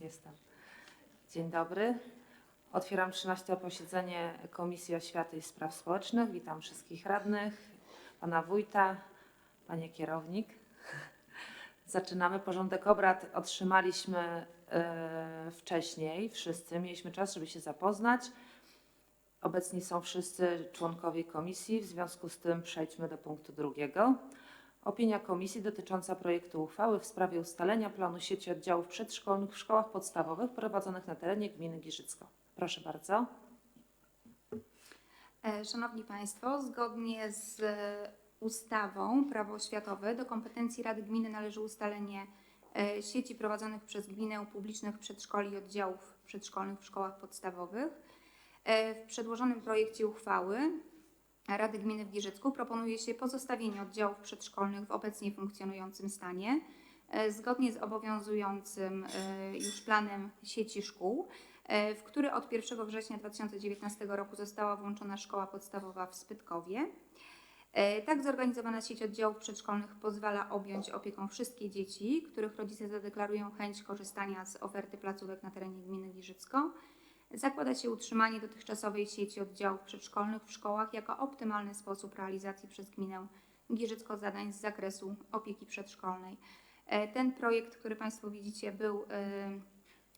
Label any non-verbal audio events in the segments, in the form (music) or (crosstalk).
Jestem. Dzień dobry. Otwieram 13 posiedzenie Komisji Oświaty i Spraw Społecznych. Witam wszystkich radnych, pana wójta, panie kierownik. Zaczynamy porządek obrad. Otrzymaliśmy e, wcześniej wszyscy, mieliśmy czas, żeby się zapoznać. Obecni są wszyscy członkowie komisji, w związku z tym przejdźmy do punktu drugiego. Opinia komisji dotycząca projektu uchwały w sprawie ustalenia planu sieci oddziałów przedszkolnych w szkołach podstawowych prowadzonych na terenie gminy Giżycko. Proszę bardzo. E, Szanowni Państwo, zgodnie z e, ustawą Prawo oświatowe do kompetencji Rady Gminy należy ustalenie e, sieci prowadzonych przez gminę publicznych przedszkoli i oddziałów przedszkolnych w szkołach podstawowych. W przedłożonym projekcie uchwały Rady Gminy w Giżycku proponuje się pozostawienie oddziałów przedszkolnych w obecnie funkcjonującym stanie, e, zgodnie z obowiązującym e, już planem sieci szkół e, w który od 1 września 2019 roku została włączona szkoła podstawowa w Spytkowie. Tak zorganizowana sieć oddziałów przedszkolnych pozwala objąć opieką wszystkie dzieci, których rodzice zadeklarują chęć korzystania z oferty placówek na terenie gminy Giżycko. Zakłada się utrzymanie dotychczasowej sieci oddziałów przedszkolnych w szkołach jako optymalny sposób realizacji przez gminę Giżycko zadań z zakresu opieki przedszkolnej. E, Ten projekt, który Państwo widzicie, był e,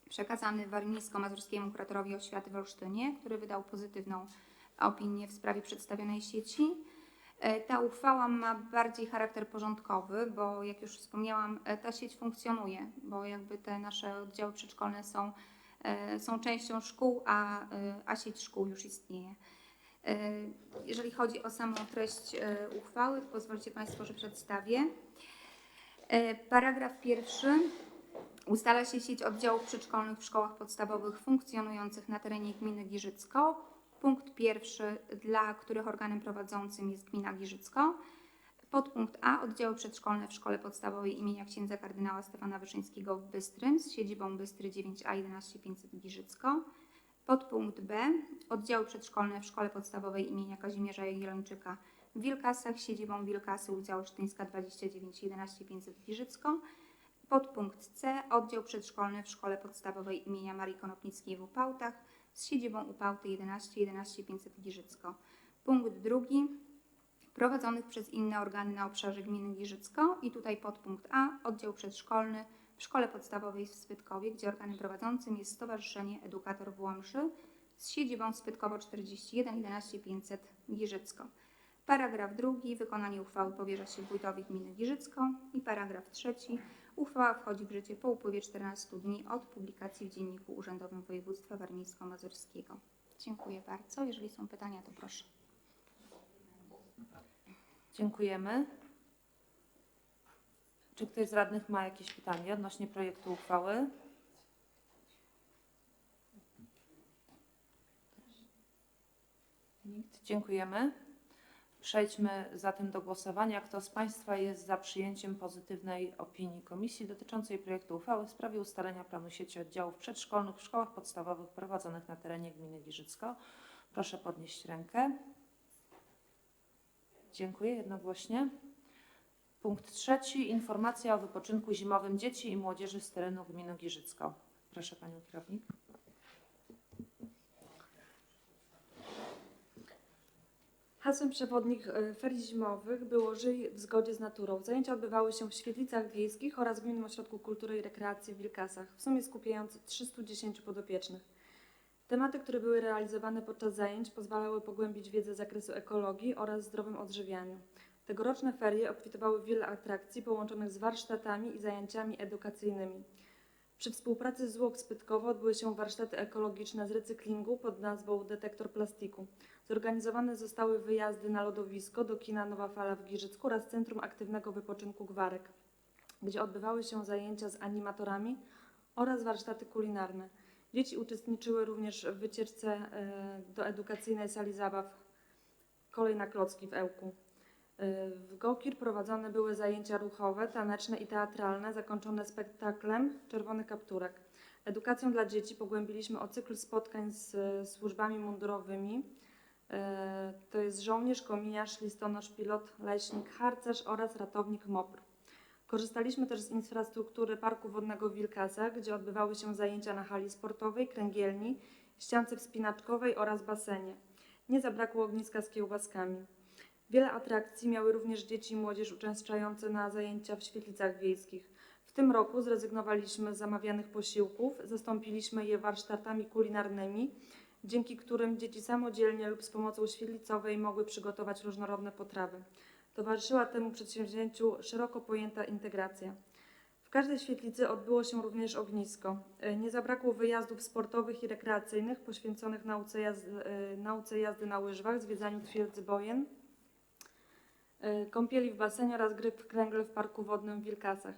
przekazany Warmińsko-Mazurskiemu Kuratorowi Oświaty w Olsztynie, który wydał pozytywną opinię w sprawie przedstawionej sieci. E, Ta uchwała ma bardziej charakter porządkowy, bo jak już wspomniałam, ta sieć funkcjonuje, bo jakby te nasze oddziały przedszkolne są, są częścią szkół, a, e, a sieć szkół już istnieje. E, Jeżeli chodzi o samą treść e, uchwały, pozwolicie Państwo, że przedstawię. E, Paragraf pierwszy Ustala się sieć oddziałów przedszkolnych w szkołach podstawowych funkcjonujących na terenie gminy Giżycko. Punkt pierwszy, dla których organem prowadzącym jest gmina Giżycko. Podpunkt A. Oddziały przedszkolne w szkole podstawowej imienia księdza kardynała Stefana Wyszyńskiego w Bystrym z siedzibą Bystry 9A 11500 Giżycko. Podpunkt B. Oddziały przedszkolne w szkole podstawowej imienia Kazimierza Jagiellończyka w Wilkasach z siedzibą Wilkasy ulica Olsztyńska 29 11500 Giżycko. Podpunkt C. Oddział przedszkolny w szkole podstawowej imienia Marii Konopnickiej w Upałtach z siedzibą Upałty 11 11 500 Giżycko. Punkt drugi. Prowadzonych przez inne organy na obszarze gminy Giżycko i tutaj podpunkt A. Oddział przedszkolny w szkole podstawowej w Spytkowie, gdzie organem prowadzącym jest Stowarzyszenie Edukator w Łomży z siedzibą Spytkowo 41 11 500 Giżycko. Paragraf drugi. Wykonanie uchwały powierza się wójtowi gminy Giżycko. I paragraf trzeci. Uchwała wchodzi w życie po upływie 14 dni od publikacji w Dzienniku Urzędowym Województwa Warmińsko-Mazurskiego. Dziękuję bardzo. Jeżeli są pytania, to proszę. Dziękujemy. Czy ktoś z radnych ma jakieś pytanie odnośnie projektu uchwały? Nikt. Dziękujemy. Przejdźmy zatem do głosowania. Kto z Państwa jest za przyjęciem pozytywnej opinii komisji dotyczącej projektu uchwały w sprawie ustalenia planu sieci oddziałów przedszkolnych w szkołach podstawowych prowadzonych na terenie gminy Giżycko? Proszę podnieść rękę. Dziękuję jednogłośnie. Punkt trzeci. Informacja o wypoczynku zimowym dzieci i młodzieży z terenu gminy Giżycko. Proszę Panią Kierownik. Hasłem przewodnich e, ferii zimowych było Żyj w zgodzie z naturą. Zajęcia odbywały się w Świetlicach Wiejskich oraz Gminnym Ośrodku Kultury i Rekreacji w Wilkasach, w sumie skupiając 310 podopiecznych. Tematy, które były realizowane podczas zajęć pozwalały pogłębić wiedzę z zakresu ekologii oraz zdrowym odżywianiu. Tegoroczne ferie obfitowały w wiele atrakcji połączonych z warsztatami i zajęciami edukacyjnymi. Przy współpracy z ZUOK Spytkowo odbyły się warsztaty ekologiczne z recyklingu pod nazwą Detektor Plastiku. Zorganizowane zostały wyjazdy na lodowisko do kina Nowa Fala w Giżycku oraz Centrum Aktywnego Wypoczynku Gwarek, gdzie odbywały się zajęcia z animatorami oraz warsztaty kulinarne. Dzieci uczestniczyły również w wycieczce e, do edukacyjnej sali zabaw Kolej na Klocki w Ełku. E, W Gokir prowadzone były zajęcia ruchowe, taneczne i teatralne, zakończone spektaklem Czerwony Kapturek. Edukacją dla dzieci pogłębiliśmy o cykl spotkań z e, służbami mundurowymi. To jest żołnierz, kominiarz, listonosz, pilot, leśnik, harcerz oraz ratownik MOPR. Korzystaliśmy też z infrastruktury Parku Wodnego w Wilkasach, gdzie odbywały się zajęcia na hali sportowej, kręgielni, ściance wspinaczkowej oraz basenie. Nie zabrakło ogniska z kiełbaskami. Wiele atrakcji miały również dzieci i młodzież uczęszczające na zajęcia w świetlicach wiejskich. W tym roku zrezygnowaliśmy z zamawianych posiłków, zastąpiliśmy je warsztatami kulinarnymi, dzięki którym dzieci samodzielnie lub z pomocą świetlicowej mogły przygotować różnorodne potrawy. Towarzyszyła temu przedsięwzięciu szeroko pojęta integracja. W każdej świetlicy odbyło się również ognisko. E, Nie zabrakło wyjazdów sportowych i rekreacyjnych poświęconych nauce jazdy, e, nauce jazdy na łyżwach, zwiedzaniu twierdzy Bojen, e, kąpieli w basenie oraz gry w kręgle w Parku Wodnym w Wilkasach.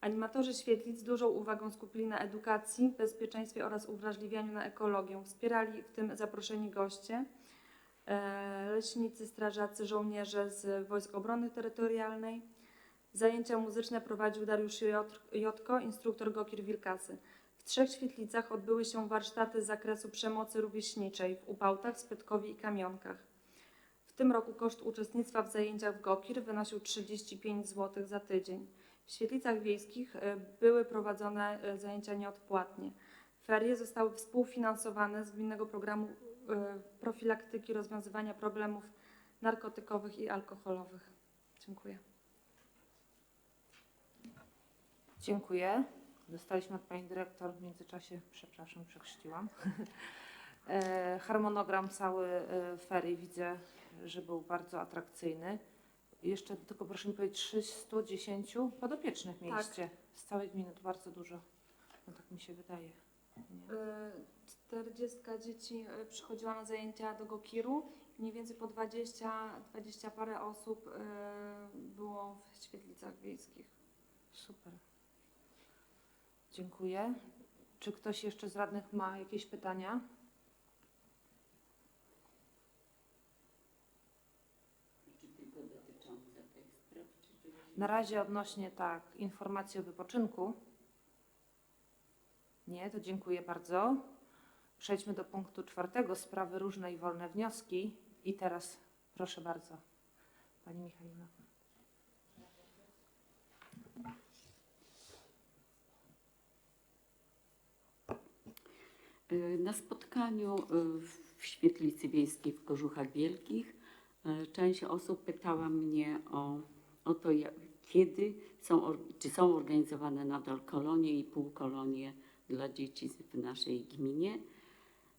Animatorzy świetlic dużą uwagę skupili na edukacji, bezpieczeństwie oraz uwrażliwianiu na ekologię. Wspierali w tym zaproszeni goście, leśnicy, strażacy, żołnierze z Wojsk Obrony Terytorialnej. Zajęcia muzyczne prowadził Dariusz Jotko, instruktor Gokir Wilkasy. W trzech świetlicach odbyły się warsztaty z zakresu przemocy rówieśniczej w Upałtach, Spytkowie i Kamionkach. W tym roku koszt uczestnictwa w zajęciach w Gokir wynosił 35 zł za tydzień. W świetlicach wiejskich e, były prowadzone e, zajęcia nieodpłatnie. Ferie zostały współfinansowane z gminnego programu e, profilaktyki rozwiązywania problemów narkotykowych i alkoholowych. Dziękuję. Dziękuję. Dostaliśmy od Pani Dyrektor w międzyczasie, przepraszam, przechrzciłam. (laughs) E, Harmonogram cały e, ferii widzę, że był bardzo atrakcyjny. Jeszcze tylko proszę mi powiedzieć, 310 podopiecznych mieliście z całej gminy, to bardzo dużo. No tak mi się wydaje. Nie? E, 40 dzieci e, przychodziła na zajęcia do Gokiru. Mniej więcej po 20, 20 parę osób e, było w świetlicach wiejskich. Super. Dziękuję. Czy ktoś jeszcze z radnych ma jakieś pytania? Na razie odnośnie tak informacji o wypoczynku. Nie, to dziękuję bardzo. Przejdźmy do punktu czwartego, sprawy różne i wolne wnioski. I teraz proszę bardzo, Pani Michalina. Y, Na spotkaniu y, w Świetlicy Wiejskiej w Kożuchach Wielkich y, część osób pytała mnie o, o to, kiedy są, czy są organizowane nadal kolonie i półkolonie dla dzieci w naszej gminie.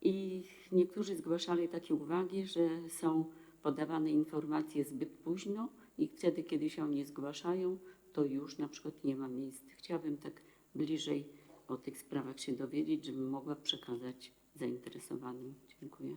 I niektórzy zgłaszali takie uwagi, że są podawane informacje zbyt późno i wtedy, kiedy się nie zgłaszają, to już na przykład nie ma miejsc. Chciałabym tak bliżej o tych sprawach się dowiedzieć, żebym mogła przekazać zainteresowanym. Dziękuję.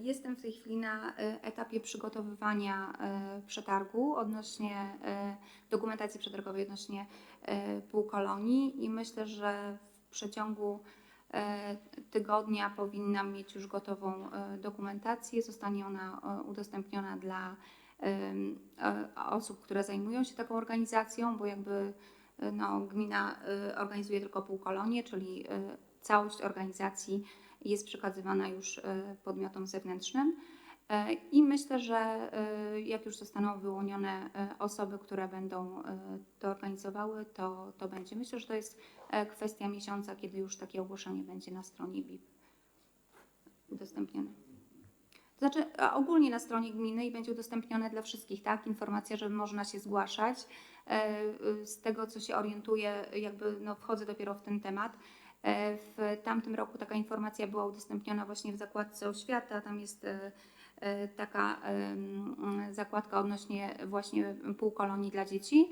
Jestem w tej chwili na e, etapie przygotowywania e, przetargu odnośnie e, dokumentacji przetargowej odnośnie e, półkolonii i myślę, że w przeciągu e, tygodnia powinnam mieć już gotową e, dokumentację. Zostanie ona e, udostępniona dla e, osób, które zajmują się taką organizacją, bo jakby e, no, gmina e, organizuje tylko półkolonie, czyli e, całość organizacji jest przekazywana już e, podmiotom zewnętrznym. E, I myślę, że e, jak już zostaną wyłonione osoby, które będą to organizowały, to, to będzie. Myślę, że to jest kwestia miesiąca, kiedy już takie ogłoszenie będzie na stronie BIP udostępnione. To znaczy ogólnie na stronie gminy i będzie udostępnione dla wszystkich, tak? Informacja, że można się zgłaszać. Y, Z tego, co się orientuję, jakby no, wchodzę dopiero w ten temat. E, W tamtym roku taka informacja była udostępniona właśnie w zakładce oświata. Tam jest e, e, taka zakładka odnośnie właśnie półkolonii dla dzieci.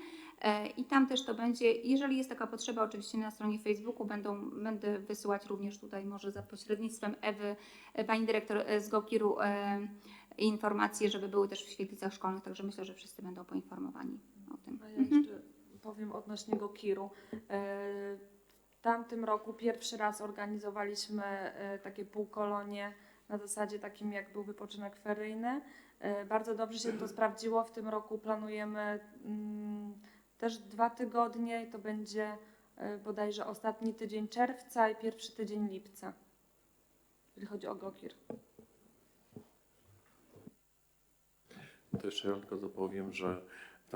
I tam też to będzie, jeżeli jest taka potrzeba, oczywiście na stronie Facebooku będą, będę wysyłać również tutaj może za pośrednictwem Ewy, pani dyrektor z Gokiru informacje, żeby były też w świetlicach szkolnych, także myślę, że wszyscy będą poinformowani o tym. A ja Mhm. jeszcze powiem odnośnie Gokiru. E, tamtym roku pierwszy raz organizowaliśmy e, takie półkolonie na zasadzie takim, jak był wypoczynek feryjny. E, Bardzo dobrze się to sprawdziło. W tym roku planujemy mm, też dwa tygodnie i to będzie e, bodajże ostatni tydzień czerwca i pierwszy tydzień lipca, jeżeli chodzi o Gokir. To jeszcze tylko dopowiem, że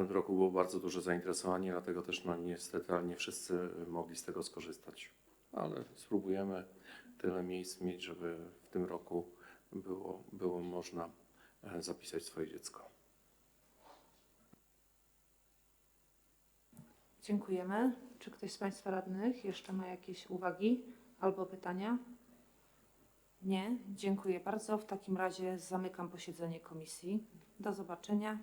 w tym roku było bardzo duże zainteresowanie, dlatego też no niestety, nie wszyscy mogli z tego skorzystać. Ale spróbujemy tyle miejsc mieć, żeby w tym roku było, było można e, zapisać swoje dziecko. Dziękujemy. Czy ktoś z Państwa radnych jeszcze ma jakieś uwagi albo pytania? Nie? Dziękuję bardzo. W takim razie zamykam posiedzenie komisji. Do zobaczenia.